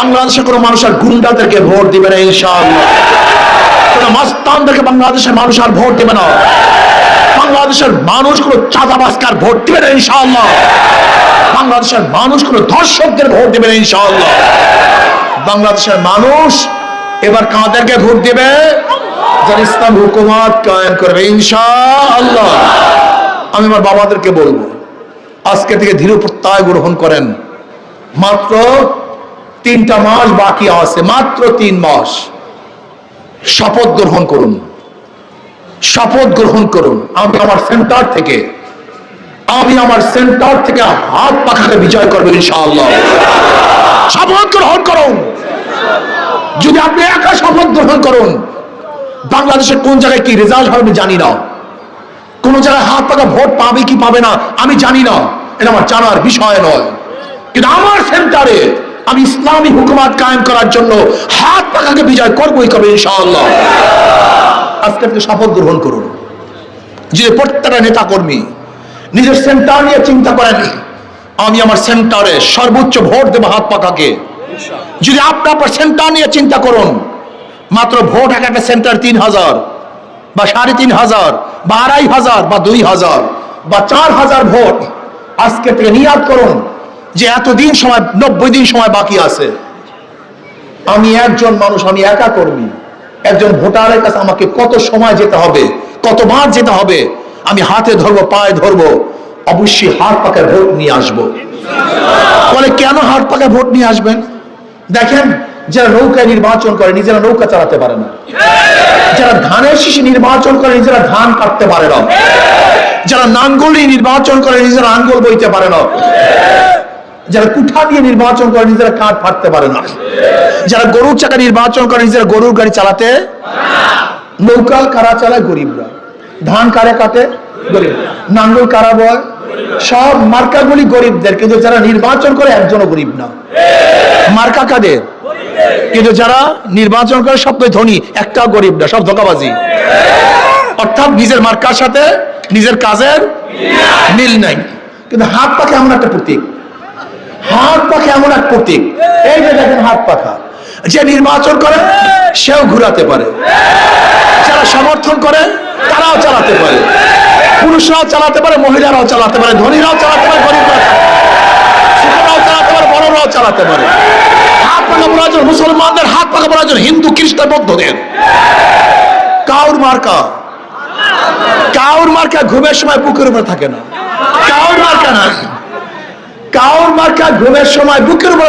বাংলাদেশের কোনো মানুষ আর গুন্ডাদেরকে ভোট দিবে না, ইনশাআল্লাহ। বাংলাদেশের মানুষ আর ভোট দিবে না। বাংলাদেশের মানুষ কোনো চাঁদাবাসকার ভোট দিবে না, ইনশাআল্লাহ। বাংলাদেশের মানুষ কোনো ধর্ষকদের ভোট দিবে না, ইনশাআল্লাহ। বাংলাদেশের মানুষ এবার কাদেরকে ভোট দিবে? যারা ইসলাম হুকুমাত কায়েম করবে, ইনশাআল্লাহ। আমি আমার বাবাদেরকে বলব, আজকে থেকে ধীর প্রত্যয় গ্রহণ করেন। মাত্র তিনটা মাস বাকি আছে, মাত্র তিন মাস। শপথ গ্রহণ করুন। শপথ গ্রহণ করুন। আমি আমার সেন্টার থেকে, আমি আমার সেন্টার থেকে হাত পাখাকে বিজয় করব ইনশাআল্লাহ। শপথ গ্রহণ করুন। যদি আপনি একা শপথ গ্রহণ করুন বাংলাদেশের কোন জায়গায় কি রেজাল্ট হবে আমি জানি না। কোন জায়গায় হাত পাকা ভোট পাবে কি পাবে না, আমি জানি না। এটা আমার জানার বিষয় নয়। কিন্তু আমার সেন্টারে আমি ইসলামী হুকুমাত কায়েম করার জন্য হাত পাকাকে বিজয় করবোই কবে ইনশাআল্লাহ। আজকে থেকে শপথ গ্রহণ করুন। যে প্রত্যেকটা নেতা কর্মী নিজের সেন্টার নিয়ে চিন্তা করেন, আমি আমার সেন্টারে সর্বোচ্চ ভোট দেবো হাত পাকাকে যদি আপনি আপনার সেন্টার নিয়ে চিন্তা করুন, মাত্র ভোট এক একটা সেন্টার তিন হাজার, বা সাড়ে তিন হাজার, বা আড়াই হাজার, বা দুই হাজার, বা চার হাজার ভোট আজকে থেকে নিয়াদ করুন। যে এতদিন সময়, নব্বই দিন সময় বাকি আছে। আমি একজন মানুষ, আমি একা কর্মী। একজন ভোটারের কাছে আমাকে কত সময় যেতে হবে, কতবার যেতে হবে, আমি হাতে ধরবো, পায়ে ধরবো, অবশ্যই হাত পাকে ভোট নিয়ে আসব। বলে, কেন হাত পাকে ভোট নিয়ে আসবেন? দেখেন, যারা নৌকায় নির্বাচন করে, নিজেরা নৌকা চালাতে পারে না। যারা ধানের শীষে নির্বাচন করে, নিজেরা ধান কাটতে পারে না। যারা নাঙ্গল নির্বাচন করে, নিজেরা আঙ্গল বইতে পারে না। যারা কুঠা দিয়ে নির্বাচন করে নিজেরা কাঠ ফাটতে পারে না। যারা গরুর চাকা নির্বাচন করে নিজেরা গরুর গাড়ি চালাতে নৌকা কারা চালায়? গরিবরা। ধান কারে কাটে? গরিব নাঙ্গল কারা বয়? সব মার্কাগুলি গরিবদের, কিন্তু যারা নির্বাচন করে একজনও গরিব না। মার্কা কাদের? কিন্তু যারা নির্বাচন করে সব ধনী, একটাও গরিব না, সব ধোকাবাজি। অর্থাৎ নিজের মার্কার সাথে নিজের কাজের মিল নাই। কিন্তু হাত পাখা এমন একটা প্রতীক। হাত পাখা এমন এক প্রতীক। এই যে দেখেন হাত পাখা। যে নির্বাচন করে, সেও ঘুরাতে পারে। যারা সমর্থন করে, তারাও চালাতে পারে। পুরুষরাও চালাতে পারে, মহিলারাও চালাতে পারে, ধনীরাও চালাতে পারে, গরিবরাও ছোটরাও চালাতে পারে, বড়রাও চালাতে পারে। হাত পাকা প্রয়োজন মুসলমানদের, হাত পাকা প্রয়োজন হিন্দু, খ্রিস্টান, বৌদ্ধদের। কাউর মার্কা। কাউর মার্কা ঘুমের সময় বুকের উপরে থাকে না। কাউর মার্কা না কাউর মার্কা ঘুমের সময় বুকের উপরে